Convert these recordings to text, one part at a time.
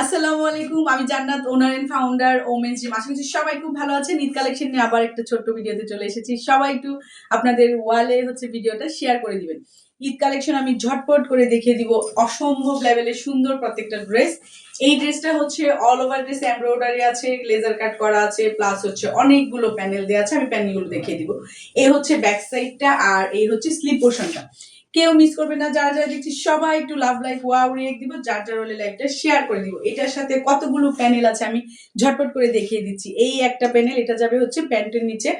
আসসালামু আলাইকুম, আমি Jannat owner and founder women's gym আশা করছি সবাই খুব ভালো আছেন। ঈদ কালেকশন নিয়ে আবার একটা ছোট্ট ভিডিওতে চলে এসেছি। সবাই একটু আপনাদের ওয়ালে হচ্ছে ভিডিওটা শেয়ার করে দিবেন। ঈদ কালেকশন আমি ঝটপট করে দেখিয়ে দিব অসম্ভব লেভেলের সুন্দর প্রত্যেকটা ড্রেস এই ড্রেসটা হচ্ছে অল ওভার ড্রেস এমব্রয়ডারি আছে লেজার কাট করা আছে প্লাস হচ্ছে অনেকগুলো প্যানেল দেওয়া আছে, আমি প্যানেলগুলো দেখিয়ে দিব। এই হচ্ছে ব্যাক সাইডটা আর এই হচ্ছে স্লিপ পোর্শনটা কেউ মিস করবে না, যারা যারা দেখছি সবাই একটু লাভ লাইফ ওয়াও রিয়েক দিব, যার যার হলে লাইফটা শেয়ার করে দিব। এটার সাথে কতগুলো প্যানেল আছে আমি ঝটপট করে দেখিয়ে দিচ্ছি। এই একটা প্যানেল এটা যাবে হচ্ছে প্যান্টের নিচে।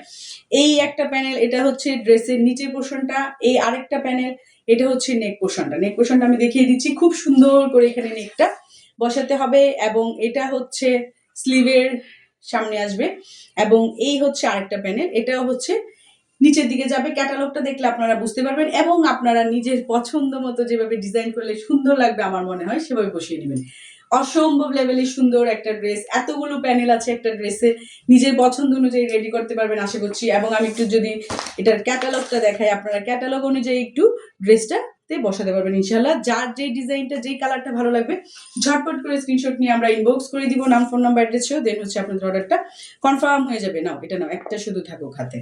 এই একটা প্যানেল এটা হচ্ছে ড্রেসের নিচের পোর্শনটা এই আরেকটা প্যানেল এটা হচ্ছে নেক পোর্শনটা নেক পোর্শনটা আমি দেখিয়ে দিচ্ছি, খুব সুন্দর করে এখানে নেকটা বসাতে হবে এবং এটা হচ্ছে স্লিভের সামনে আসবে। এবং এই হচ্ছে আরেকটা প্যানেল এটাও হচ্ছে নিচের দিকে যাবে ক্যাটালগটা দেখলে আপনারা বুঝতে পারবেন এবং আপনারা নিজের পছন্দ মতো যেভাবে ডিজাইন করলে সুন্দর লাগবে আমার মনে হয় সেভাবে বসিয়ে নেবেন। অসম্ভব লেভেলের সুন্দর একটা ড্রেস এতগুলো প্যানেল আছে একটা ড্রেসে নিজের পছন্দ অনুযায়ী রেডি করতে পারবেন আশা করছি। এবং আমি একটু যদি এটার ক্যাটালগটা দেখাই, আপনারা ক্যাটালগ অনুযায়ী একটু ড্রেসটা তে বসাতে পারবেন ইনশাল্লাহ যার যেই ডিজাইনটা যেই কালারটা ভালো লাগবে, ঝটপট করে স্ক্রিনশট নিয়ে আমরা ইনবক্স করে দিব, নাম ফোন নাম্বার অ্যাড্রেস দেন হচ্ছে আপনাদের অর্ডারটা কনফার্ম হয়ে যাবে। নাও, এটা নাও, একটা শুধু থাকুক হাতে।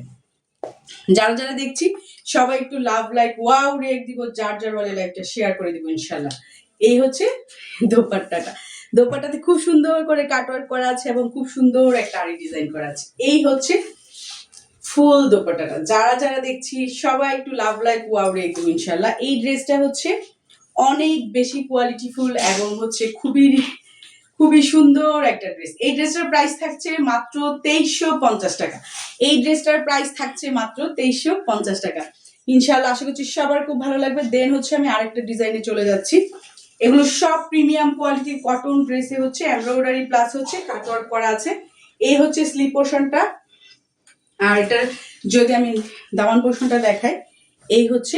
যারা যারা দেখছি, সবাই একটু লাভ লাইক ওয়াও রেক দিব যার যার বলে লাইকটা শেয়ার করে দিব, ইনশাল্লাহ। এই হচ্ছে দোপাট্টাটা। দোপাট্টাতে খুব সুন্দর করে কাটওয়ার্ক করা আছে এবং খুব সুন্দর একটা আরি ডিজাইন করা আছে। এই হচ্ছে ফুল দোপাট্টাটা। যারা যারা দেখছি, সবাই একটু লাভ লাইক ওয়াও রেক দিব ইনশাল্লাহ। এই ড্রেসটা হচ্ছে অনেক বেশি কোয়ালিটিফুল এবং হচ্ছে খুবই খুবই সুন্দর একটা ড্রেস এই ড্রেসটার প্রাইস থাকছে মাত্র তেইশশো পঞ্চাশ টাকা। এই ড্রেসটার প্রাইস থাকছে মাত্র তেইশশো পঞ্চাশ টাকা। ইনশাল্লাহ আশা করছি সবার খুব ভালো লাগবে। দেন হচ্ছে আমি আরেকটা ডিজাইনে চলে যাচ্ছি। এগুলো সব প্রিমিয়াম কোয়ালিটির কটন ড্রেসে হচ্ছে এমব্রয়ডারি প্লাস হচ্ছে কাটওয়ার্ক করা আছে। এই হচ্ছে স্লিপ পোর্শনটা আর এটার যদি আমি দামান পোর্শনটা দেখাই, এই হচ্ছে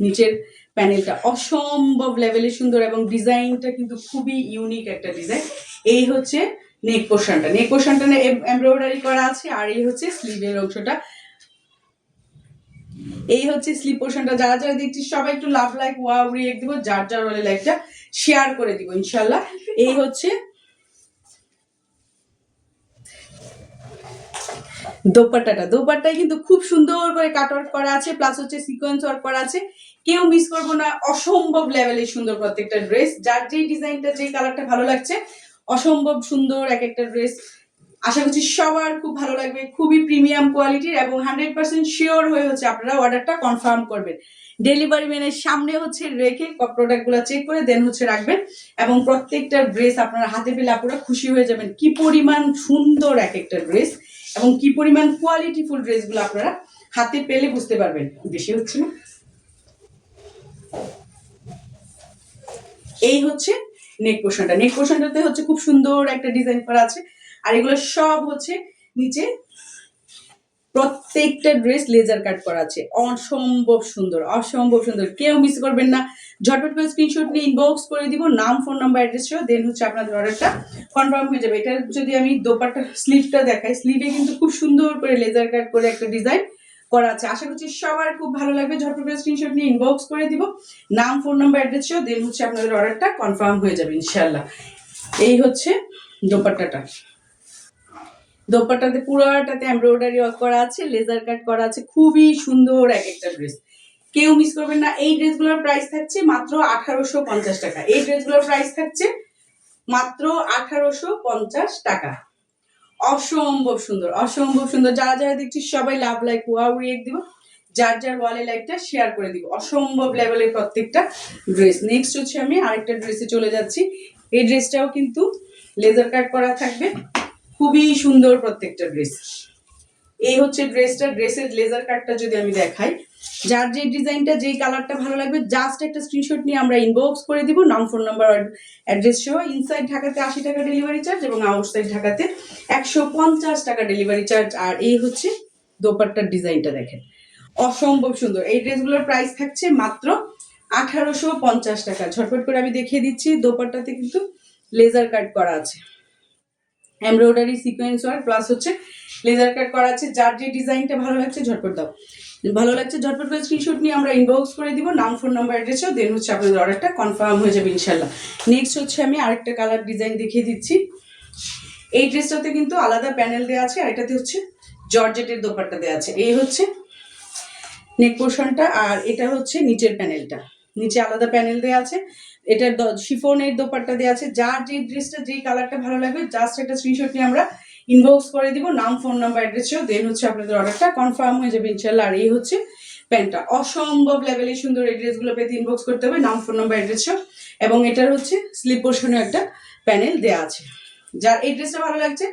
নিচের প্যানেলটা অসম্ভব লেভেলের সুন্দর এবং ডিজাইনটা কিন্তু খুবই ইউনিক একটা ডিজাইন এই হচ্ছে নেক পোর্শনটা নেক পোর্শনটা এমব্রয়ডারি করা আছে আর এই হচ্ছে স্লিভের অংশটা। এই হচ্ছে স্লিপ পোর্শনটা যারা যারা দেখছি, সবাই একটু লাভ লাইক ওয়াও রিয়েক্ট দিব, যার যার বলে লাইকটা শেয়ার করে দিব, ইনশাল্লাহ। এই হচ্ছে দোপাট্টাটা। দোপাট্টায় কিন্তু খুব সুন্দর করে কাট ওয়ার্ক করা আছে প্লাস হচ্ছে সিকোয়েন্স ওয়ার্ক করা আছে। কেউ মিস করব না, অসম্ভব লেভেলের সুন্দর প্রত্যেকটা ড্রেস যার যেই ডিজাইনটা যেই কালারটা ভালো লাগছে, অসম্ভব সুন্দর এক একটা ড্রেস আশা করছি সবার খুব ভালো লাগবে, খুবই প্রিমিয়াম কোয়ালিটির এবং হান্ড্রেড পার্সেন্ট শিওর হয়ে হচ্ছে আপনারা অর্ডারটা কনফার্ম করবেন। ডেলিভারি ম্যানের সামনে হচ্ছে রেখে প্রোডাক্টগুলো চেক করে দেন হচ্ছে রাখবেন এবং প্রত্যেকটা ড্রেস আপনারা হাতে পেলে আপনারা খুশি হয়ে যাবেন। কি পরিমাণ সুন্দর এক একটা ড্রেস এবং কি পরিমাণ কোয়ালিটিফুল ড্রেসগুলো আপনারা হাতে পেলে বুঝতে পারবেন। বেশি হচ্ছে না। এই হচ্ছে নেক পোর্শনটা নেক পোর্শনটাতে হচ্ছে খুব সুন্দর একটা ডিজাইন করা আছে। আর এগুলো সব হচ্ছে নিচে প্রত্যেকটা ড্রেস লেজার কাট করা আছে। অসম্ভব সুন্দর অসম্ভব সুন্দর। কেউ মিস করবেন না। ঝটপট করে স্ক্রিনশট নিয়ে ইনবক্স করে দিব, নাম ফোন নাম্বার অ্যাড্রেস সহ দেন হচ্ছে আপনাদের অর্ডারটা কনফার্ম হয়ে যাবে। এটা যদি আমি দোপাট্টা স্লিভটা দেখাই স্লিভে কিন্তু খুব সুন্দর করে লেজার কাট করে একটা ডিজাইন করা আছে। আশা করছি সবার খুব ভালো লাগবে। ঝটপট করে স্ক্রিনশট নিয়ে ইনবক্স করে দিব, নাম ফোন নাম্বার অ্যাড্রেস সহ দেন হচ্ছে আপনাদের অর্ডারটা কনফার্ম হয়ে যাবে ইনশাল্লাহ এই হচ্ছে দোপাট্টাটা। দোপাট্টাতে পুরোটাতে এমব্রয়ডারি ওয়ার্ক করা আছে লেজার কাট করা আছে, খুবই সুন্দর এক একটা ড্রেস কেউ মিস করবেন না, এই ড্রেসগুলোর প্রাইস থাকছে মাত্র আঠারোশো পঞ্চাশ টাকা। এই ড্রেসগুলোর প্রাইস থাকছে মাত্র আঠারোশো পঞ্চাশ টাকা। অসম্ভব সুন্দর অসম্ভব সুন্দর। যারা যারা দেখছি সবাই লাভ লাইক ওয়াও রিয়েক্ট দিব। যার যার ওয়ালে লাইকটা শেয়ার করে দিব। অসম্ভব লেভেলের প্রত্যেকটা ড্রেস নেক্সট হচ্ছে আমি আরেকটা ড্রেসে চলে যাচ্ছি। এই ড্রেসটাও কিন্তু লেজার কাট করা থাকবে। খুবই সুন্দর প্রত্যেকটা ড্রেস এই হচ্ছে ড্রেসটা ড্রেসের লেজার কাটটা যদি আমি দেখাই, যার যে ডিজাইনটা, যেই কালারটা ভালো লাগবে জাস্ট একটা স্ক্রিনশট নিয়ে আমরা ইনবক্স করে দিব, নাম ফোন নাম্বার অ্যাড্রেস সহ। ইনসাইড ঢাকাতে আশি টাকা ডেলিভারি চার্জ এবং আউটসাইড ঢাকাতে একশো পঞ্চাশ টাকা ডেলিভারি চার্জ আর এই হচ্ছে দোপাট্টার ডিজাইনটা দেখেন। অসম্ভব সুন্দর। এই ড্রেসগুলোর প্রাইস থাকছে মাত্র আঠারোশো পঞ্চাশ টাকা। ঝটপট করে আমি দেখিয়ে দিচ্ছি, দোপাট্টাতে কিন্তু লেজার কাট করা আছে। এমব্রয়ডারি সিকোয়েন্স ওয়ার্ক প্লাস হচ্ছে লেজার কাট করা আছে, যার যে ডিজাইনটা ভালো লাগছে, ঝটপট দাও। ভালো লাগছে, ঝটপট করে স্ক্রিনশট নিয়ে আমরা ইনবক্স করে দিব, নাম ফোন নাম্বার অ্যাড্রেসও দেন হচ্ছে আপনাদের অর্ডারটা কনফার্ম হয়ে যাবে ইনশাল্লাহ নেক্সট হচ্ছে আমি আরেকটা কালার ডিজাইন দেখিয়ে দিচ্ছি। এই ড্রেসটাতে কিন্তু আলাদা প্যানেল দেওয়া আছে, আর এটাতে হচ্ছে জর্জেটের দোপাট্টা দেওয়া আছে। এই হচ্ছে নেক পোর্শনটা আর এটা হচ্ছে নিচের প্যানেলটা নিচে আলাদা প্যানেল দেওয়া আছে, এটার শিফনের দোপাট্টা দেওয়া আছে, যার যে ড্রেসটা যেই কালারটা ভালো লাগবে জাস্ট একটা স্ক্রিনশট নিয়ে আমরা ইনবক্স করে দিব, নাম ফোন নাম্বার অ্যাড্রেসও দেন হচ্ছে আপনাদের অর্ডারটা কনফার্ম হয়ে যাবে ইনশাল্লাহ। আর এই হচ্ছে প্যান্টটা। অসম্ভব লেভেলে সুন্দর এই ড্রেসগুলো পেতে ইনবক্স করতে হবে, নাম ফোন নাম্বার অ্যাড্রেসও এবং এটার হচ্ছে স্লিপ পোর্শনেও একটা প্যানেল দেওয়া আছে। যার এই ড্রেসটা ভালো লাগছে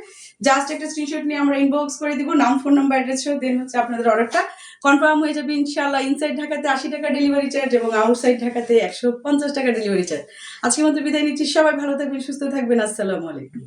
জাস্ট একটা স্ক্রিনশট নিয়ে আমরা ইনবক্স করে দিব, নাম ফোন নাম্বার অ্যাড্রেস সহ দেন হচ্ছে আপনাদের অর্ডারটা কনফার্ম হয়ে যাবে ইনশাল্লাহ ইনসাইড ঢাকাতে আশি টাকা ডেলিভারি চার্জ এবং আউটসাইড ঢাকাতে একশো পঞ্চাশ টাকা ডেলিভারি চার্জ আজকের মতো বিদায় নিচ্ছি, সবাই ভালো থাকবেন, সুস্থ থাকবেন, আসসালামু আলাইকুম।